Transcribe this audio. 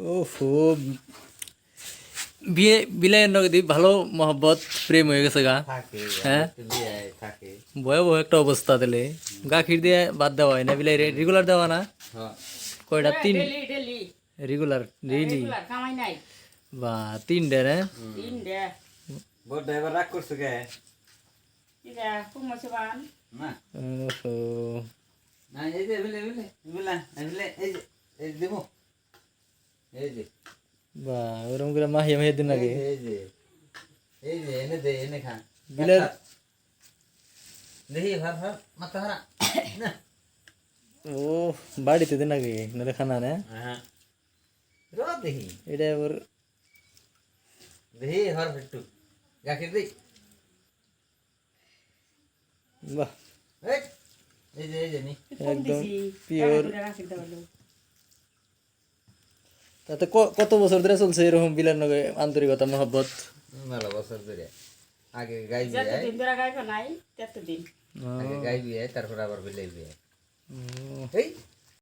ওফো বিয়ে বিলাইয়ের নগদি ভালো মহব্বত প্রেম হয়ে গেছে গা হ্যাঁ? ভয়াবহ একটা অবস্থা দিলে গাখির দিয়ে বাদ দেওয়া হয় না বিলাই রেগুলার দেওয়া না হ্যাঁ কয়টা তিন রেগুলার ডেইলি রেগুলার কামাই নাই বা তিনটে ওহো না এই যে বা ওরকম করে মাহিয়া মাহিয়া দিন আগে এই যে এই যে এনে দে এনে খা বিলের- ভার ভার মাথা হারা ও বাড়িতে দিন আগে নাহলে খানা না হ্যাঁ র এটা এবার দেখি হর একটু গাখির দেই বাহ এই এই যে এই যে নি একদম পিওর তাতে কত বছর ধরে চলছে এরকম বিলের নগে আন্তরিকতা মহব্বত? ভালো বছর ধরে। আগে গাই বিয়ে দিন ধরে গাইব নাই ততদিন। আগে গাই বিয়ে তারপর আবার বিলে বিয়ে এই